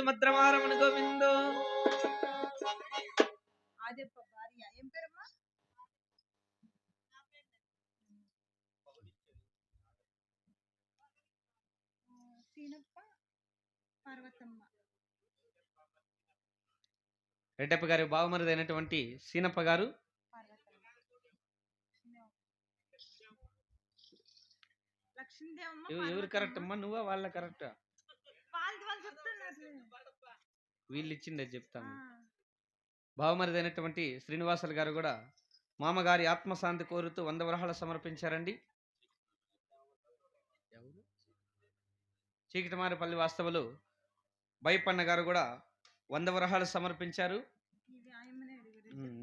సుభద్రమారమణ గోవిందో. రెడ్డప్ప గారి బావమరిది అయినటువంటి సీనప్ప గారు. ఎవరు కరెక్ట్ అమ్మా నువ్వా? వాళ్ళ కరెక్ట్? వీళ్ళు ఇచ్చిండే చెప్తాను. అయినటువంటి శ్రీనివాసులు గారు కూడా మామగారి ఆత్మశాంతి కోరుతూ వంద వరహాలు సమర్పించారండి? చీకటిమారిపల్లి వాస్తవులు బైపన్న గారు కూడా వంద వరహాలు సమర్పించారు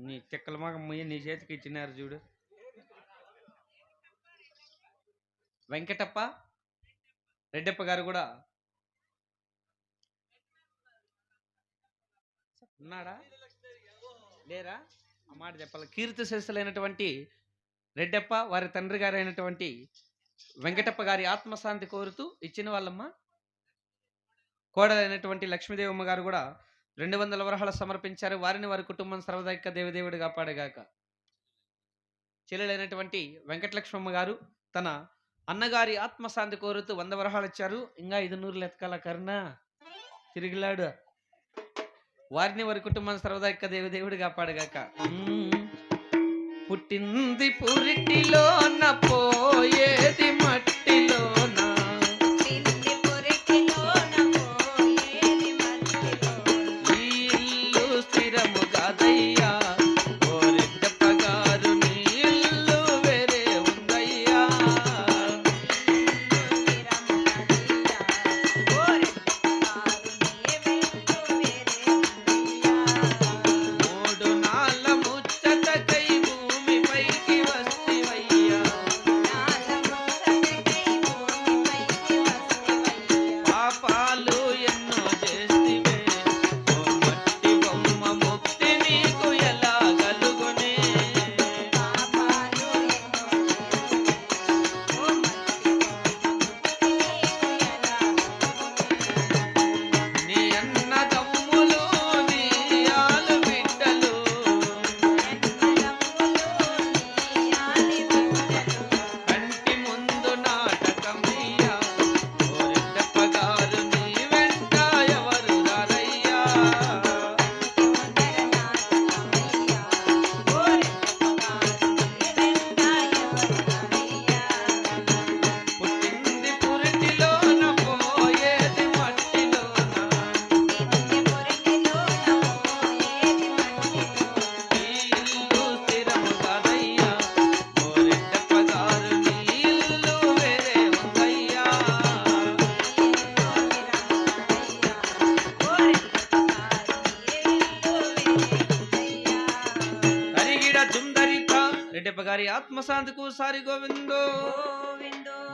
నీ చెక్కల మాగ ముయ్య నీ చేతికి ఇచ్చినారు చూడు. వెంకటప్ప రెడ్డప్ప గారు కూడా ఉన్నాడా? లేరా? ఆ మాట చెప్పాలి. కీర్తి శిశులైనటువంటి రెడ్డప్ప వారి తండ్రి గారు అయినటువంటి వెంకటప్ప గారి ఆత్మశాంతి కోరుతూ ఇచ్చిన వాళ్ళమ్మ. కోడలైనటువంటి లక్ష్మీదేవమ్మ గారు కూడా రెండు వందల వరహాలు సమర్పించారు. వారిని వారి కుటుంబం సర్వదైక దేవదేవుడు కాపాడగాక చెల్లెలైనటువంటి వెంకటలక్ష్మమ్మ గారు తన అన్నగారి ఆత్మశాంతి కోరుతూ వంద వరహాలు ఇచ్చారు. ఇంకా ఐదు నూరులు ఎతకాల కరుణ? తిరిగిలాడు. వారిని వారి కుటుంబం సర్వదైక దేవదేవుడు కాపాడగాక మ్మ్. పుట్టింది పురిటిలోన పోయేది మట్టిలోన గారి ఆత్మశాంతికు సారి గోవిందో.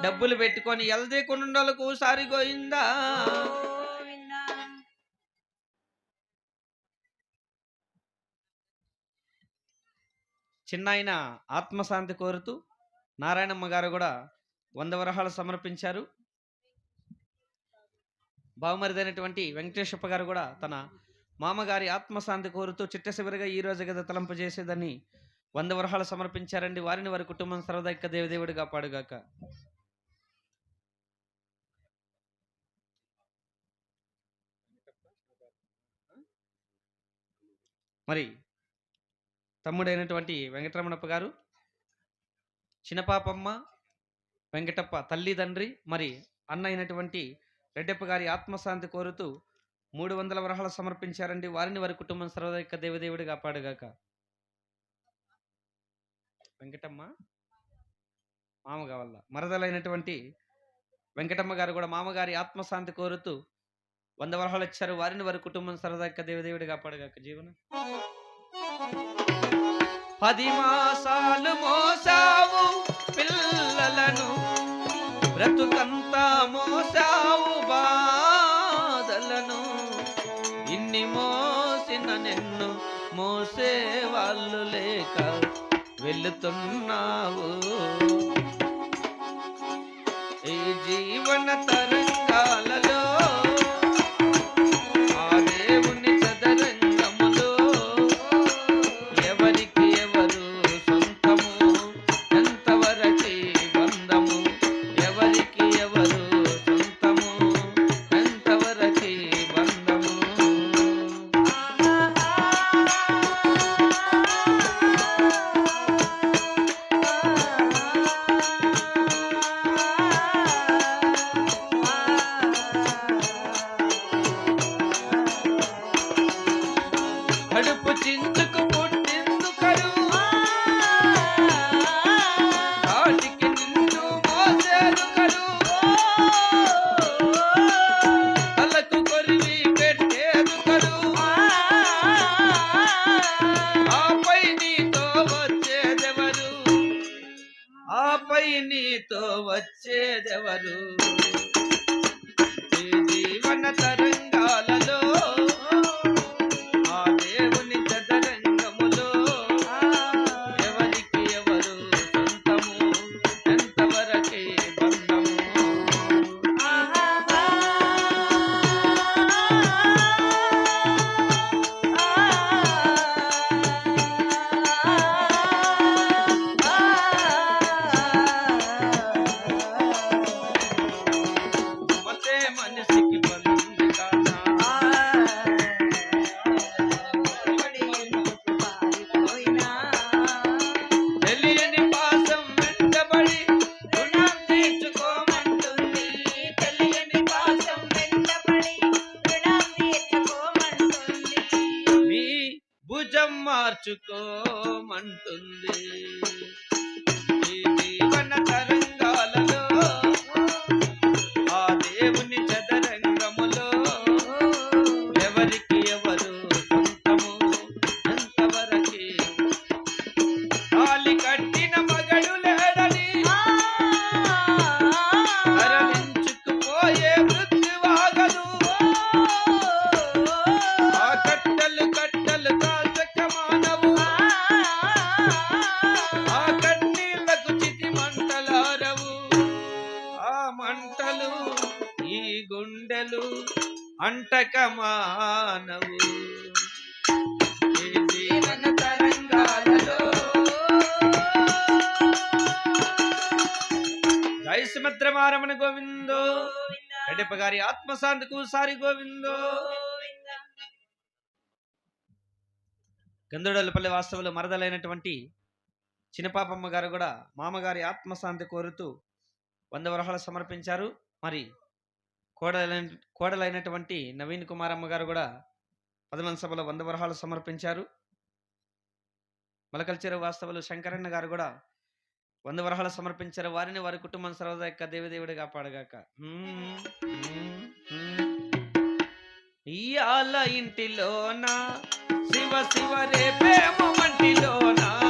డబ్బులు పెట్టుకొని ఎల్దే కొండలకు సారి గోయిందా. చిన్నాయన ఆత్మశాంతి కోరుతూ నారాయణమ్మ గారు కూడా వంద వరహాలు సమర్పించారు. బావమరిదైనటువంటి వెంకటేశ్వప్ప గారు కూడా తన మామగారి ఆత్మశాంతి కోరుతూ చిట్ట చివరిగా ఈ రోజు గద తలంపు చేసేదని వంద వరహాలు సమర్పించారండి. వారిని వారి కుటుంబం సరదాక్క దేవదేవుడు కాపాడుగాక. మరి తమ్ముడైనటువంటి వెంకటరమణప్ప గారు చిన్నపాపమ్మ వెంకటప్ప తల్లి తండ్రి మరి అన్న అయినటువంటి రెడ్డప్ప గారి ఆత్మశాంతి కోరుతూ మూడు వందల వరహాలు సమర్పించారండి. వారిని వారి కుటుంబం సర్వదైక దేవదేవుడు కాపాడుగాక. వెంకటమ్మ మామ కావాల మరదలైనటువంటి వెంకటమ్మ గారు కూడా మామగారి ఆత్మశాంతి కోరుతూ వంద వరహాలు ఇచ్చారు. వారిని వారి కుటుంబం సరదాక దేవదేవుడు కాపాడగాక. జీవనం పది మాసాలు మోసావు పిల్లలను బ్రతుకంతా మోసావు బాధలను. ఇన్ని మోసిన నిన్ను మోసే వాళ్ళు లేక వెళుతున్నావు. ఈ జీవన తరంగ అంటక మానవు జీవన తరంగాలలో జై గోవిందో రెడ్డప్ప గారి ఆత్మశాంతికు సారి గోవిందో. గంధుడలపల్లి వాస్తవులు మరదలైనటువంటి చిన్నపాపమ్మ గారు కూడా మామగారి ఆత్మశాంతి కోరుతూ వంద వరహాలు సమర్పించారు. మరి కోడలైన కోడలైనటువంటి నవీన్ కుమారమ్మ గారు కూడా పదమన సభలో వంద వరహాలు సమర్పించారు. మలకల్చెరు వాస్తవులు శంకరన్న గారు కూడా వంద వరహాలు సమర్పించారు. వారిని వారి కుటుంబం సర్వదా యొక్క దేవదేవుడి కాపాడగాక హ్మ్, హ్మ్, ఇయాల ఇంటిలోన? శివ శివ రేపేమో మంటిలోనా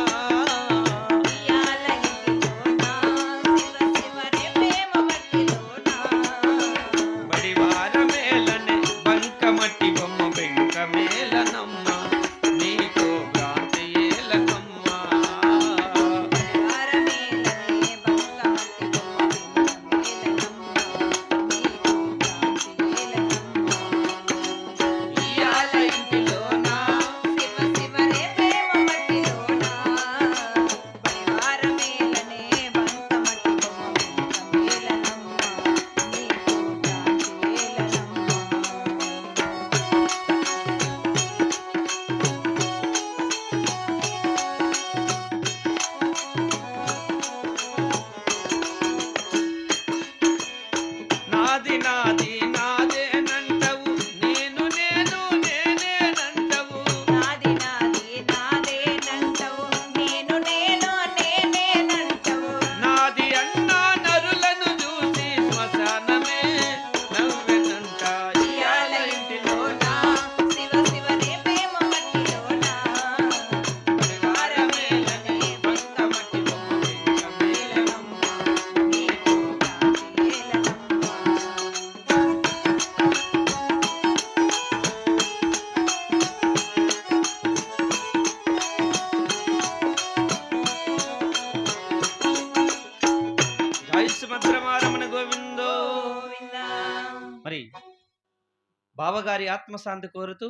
ఆత్మశాంతి కోరుతూ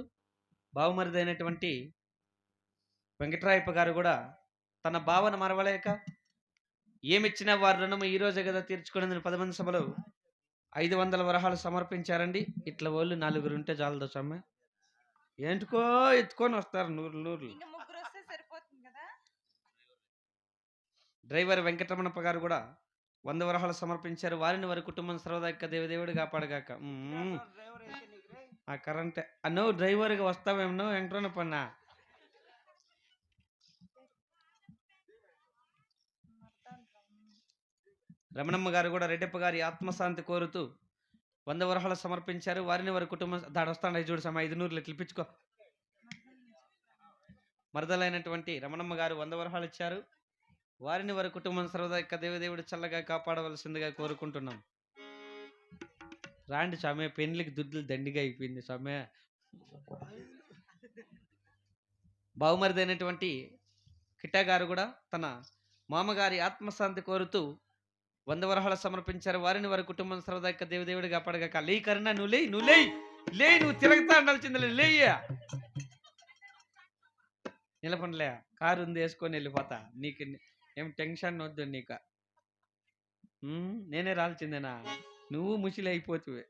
బావమరిదైనటువంటి వెంకటరాయప్ప గారు కూడా తన భావన మరవలేక ఏమిచ్చినా వారి రుణము ఈ రోజే కదా తీర్చుకునేందుకు పది మంది సభలో ఐదు వందల వరహాలు సమర్పించారండి. ఇట్లా వాళ్ళు నలుగురు ఉంటే చాలదు సమ్మె ఏంటికో ఎత్తుకొని వస్తారు నూరు కదా? డ్రైవర్ వెంకటరమణప్ప గారు కూడా వంద వరహాలు సమర్పించారు. వారిని వారి కుటుంబం సర్వదాక దేవదేవుడు కాపాడగాక. ఆ కరెంట్. అన్నో డ్రైవర్గా వస్తావేమో వెంకటరమణప్పన్న రమణమ్మ గారు కూడా రెడ్డప్ప గారి ఆత్మశాంతి కోరుతూ వంద వరహాలు సమర్పించారు. వారిని వారి కుటుంబం దాడు వస్తాను చూడు సమా ఐదు నూరులు ఇట్లా పిచ్చుకో మరదలైనటువంటి రమణమ్మ గారు వంద వరహాలు ఇచ్చారు. వారిని వారి కుటుంబం సర్వదా దేవదేవుడు చల్లగా కాపాడవలసిందిగా కోరుకుంటున్నాం. రాండి సమయ పెళ్ళికి దుడ్లు దండిగా అయిపోయింది సమయ బహుమరిదైనటువంటి కిట్టా గారు కూడా తన మామగారి ఆత్మశాంతి కోరుతూ వంద వరహాలు సమర్పించారు. వారిని వారి కుటుంబం సరదా యొక్క దేవదేవుడు కాపాడగాక లే కరుణ నువ్వు లేయి నువ్వు లేయి లే నువ్వు తిరగతా ఉండాల్సింది లేయ్యా నిలపండిలే కారు ఉంది వేసుకొని వెళ్ళిపోతా. నీకు ఏం టెన్షన్ వద్దు నీకు. నేనే రాల్చిందేనా నువ్వు ముసిలి అయిపోతువే